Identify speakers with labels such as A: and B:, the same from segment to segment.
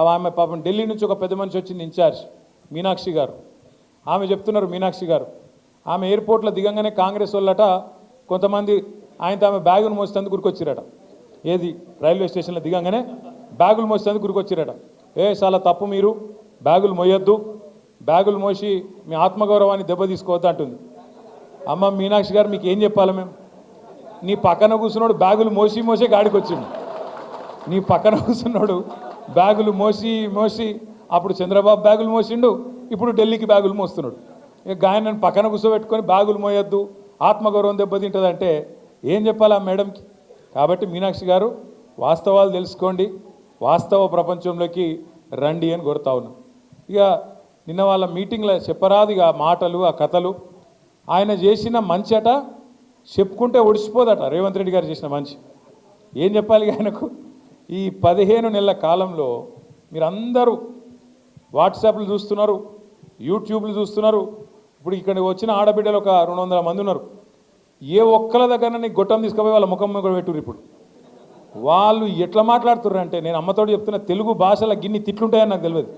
A: ఆమె పాపం ఢిల్లీ నుంచి ఒక పెద్ద మనిషి వచ్చింది ఇన్ఛార్జ్ మీనాక్షి గారు. ఆమె చెప్తున్నారు మీనాక్షి గారు. ఆమె ఎయిర్పోర్ట్లో దిగంగానే కాంగ్రెస్ వాళ్ళట కొంతమంది ఆయనతో ఆమె బ్యాగును మోసేందుకు గురికొచ్చిరట. ఏది? రైల్వే స్టేషన్లో దిగంగానే బ్యాగులు మోసేందుకు గురికొచ్చిరట. ఏ చాలా తప్పు మీరు? బ్యాగులు మోయొద్దు. బ్యాగులు మోసి మీ ఆత్మగౌరవాన్ని దెబ్బ తీసుకోవద్దు అంటుంది. అమ్మ మీనాక్షి గారు మీకు ఏం చెప్పాలి మేము? నీ పక్కన కూర్చున్నాడు బ్యాగులు మోసి మోసే గాడికి వచ్చిండు నీ పక్కన కూర్చున్నాడు బ్యాగులు మోసి మోసి అప్పుడు చంద్రబాబు బ్యాగులు మోసిండు ఇప్పుడు ఢిల్లీకి బ్యాగులు మోస్తున్నాడు. ఇక గాయనని పక్కన కూర్చోబెట్టుకొని బ్యాగులు మోయొద్దు ఆత్మగౌరవం దెబ్బతింటుందంటే ఏం చెప్పాలి ఆ మేడంకి? కాబట్టి మీనాక్షి గారు వాస్తవాలు తెలుసుకోండి వాస్తవ ప్రపంచంలోకి రండి అని కోరుతా ఉన్నాం. ఇక నిన్న వాళ్ళ మీటింగ్లో చెప్పరాదు ఇక ఆ మాటలు ఆ కథలు. ఆయన చేసిన మంచి అట చెప్పుకుంటే ఒడిసిపోదట. రేవంత్ రెడ్డి గారు చేసిన మంచి. ఏం చెప్పాలి ఆయనకు? ఈ పదిహేను నెలల కాలంలో మీరందరూ వాట్సాప్లు చూస్తున్నారు యూట్యూబ్లు చూస్తున్నారు. ఇప్పుడు ఇక్కడ వచ్చిన ఆడబిడ్డలు ఒక రెండు వందల మంది ఉన్నారు. ఏ ఒక్కల దగ్గర గొట్టం తీసుకుపోయి వాళ్ళ ముఖం కూడా పెట్టురు ఇప్పుడు? వాళ్ళు ఎట్లా మాట్లాడుతుర్రు అంటే నేను అమ్మతోడు చెప్తున్న తెలుగు భాషల గిన్ని తిట్లుంటాయని నాకు తెలియదు.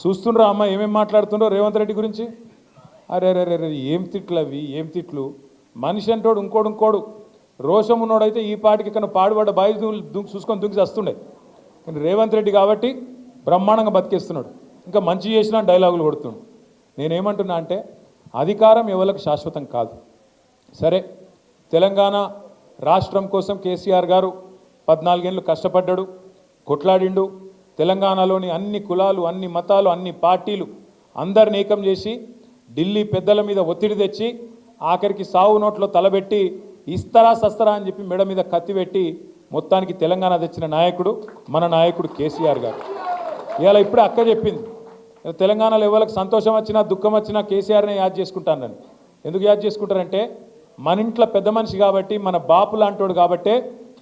A: చూస్తుండ్రా అమ్మ ఏమేమి మాట్లాడుతుండో రేవంత్ రెడ్డి గురించి? అరే అరే అరే ఏం తిట్లు అవి ఏం తిట్లు? మనిషి అంటోడు ఇంకోడు ఇంకోడు. రోషం ఉన్నోడైతే ఈ పాటికి ఇక్కడ పాడుబడ్డ బాయి దుంకి చూసుకొని దుంకి వస్తుండే కానీ రేవంత్ రెడ్డి కాబట్టి బ్రహ్మాండంగా బతికేస్తున్నాడు. ఇంకా మంచి చేసినా డైలాగులు కొడుతున్నాడు నేనేమంటున్నా అంటే అధికారం ఎవరికి శాశ్వతం కాదు. సరే తెలంగాణ రాష్ట్రం కోసం కేసీఆర్ గారు పద్నాలుగేళ్ళు కష్టపడ్డాడు కొట్లాడిండు. తెలంగాణలోని అన్ని కులాలు అన్ని మతాలు అన్ని పార్టీలు అందరిని ఏకం చేసి ఢిల్లీ పెద్దల మీద ఒత్తిడి తెచ్చి ఆఖరికి సావు నోట్లో తలబెట్టి ఇస్తరా సస్తరా అని చెప్పి మెడ మీద కత్తి పెట్టి మొత్తానికి తెలంగాణ తెచ్చిన నాయకుడు మన నాయకుడు కేసీఆర్ గారు. ఇవాళ ఇప్పుడే అక్క చెప్పింది. తెలంగాణలో ఎవరికి సంతోషం వచ్చినా దుఃఖం వచ్చినా కేసీఆర్నే యాద్ చేసుకుంటానని. ఎందుకు యాద్ చేసుకుంటారంటే మన ఇంట్లో పెద్ద మనిషి కాబట్టి మన బాపు లాంటోడు కాబట్టే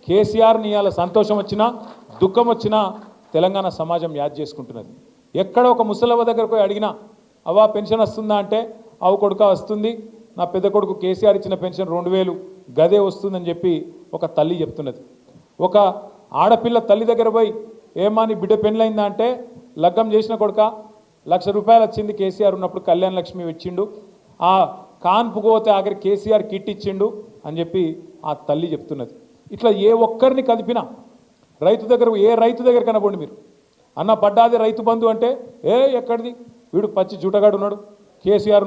A: కేసీఆర్ని ఇవాళ సంతోషం వచ్చినా దుఃఖం వచ్చినా తెలంగాణ సమాజం యాద్ చేసుకుంటున్నది. ఎక్కడ ఒక ముసలవ్వ దగ్గరకు పోయి అడిగినా అవ్వా పెన్షన్ వస్తుందా? అంటే అవు కొడుక వస్తుంది. నా పెద్ద కొడుకు కేసీఆర్ ఇచ్చిన పెన్షన్ రెండు వేలు గదే వస్తుందని చెప్పి ఒక తల్లి చెప్తున్నది. ఒక ఆడపిల్ల తల్లి దగ్గర పోయి ఏమా నీ బిడ్డ పెళ్ళైందా అంటే లగ్గం చేసిన కొడుక లక్ష రూపాయలు వచ్చింది కేసీఆర్ ఉన్నప్పుడు కళ్యాణ లక్ష్మి ఇచ్చిండు. ఆ కాన్పు పోతే ఆఖరి కేసీఆర్ కిట్ ఇచ్చిండు అని చెప్పి ఆ తల్లి చెప్తున్నది. ఇట్లా ఏ ఒక్కరిని కదిపినా రైతు దగ్గర ఏ రైతు దగ్గర కనబడి మీరు? అన్న పడ్డాది రైతు బంధు అంటే ఏ ఎక్కడిది? వీడు పచ్చి జూటగాడు ఉన్నాడు. కేసీఆర్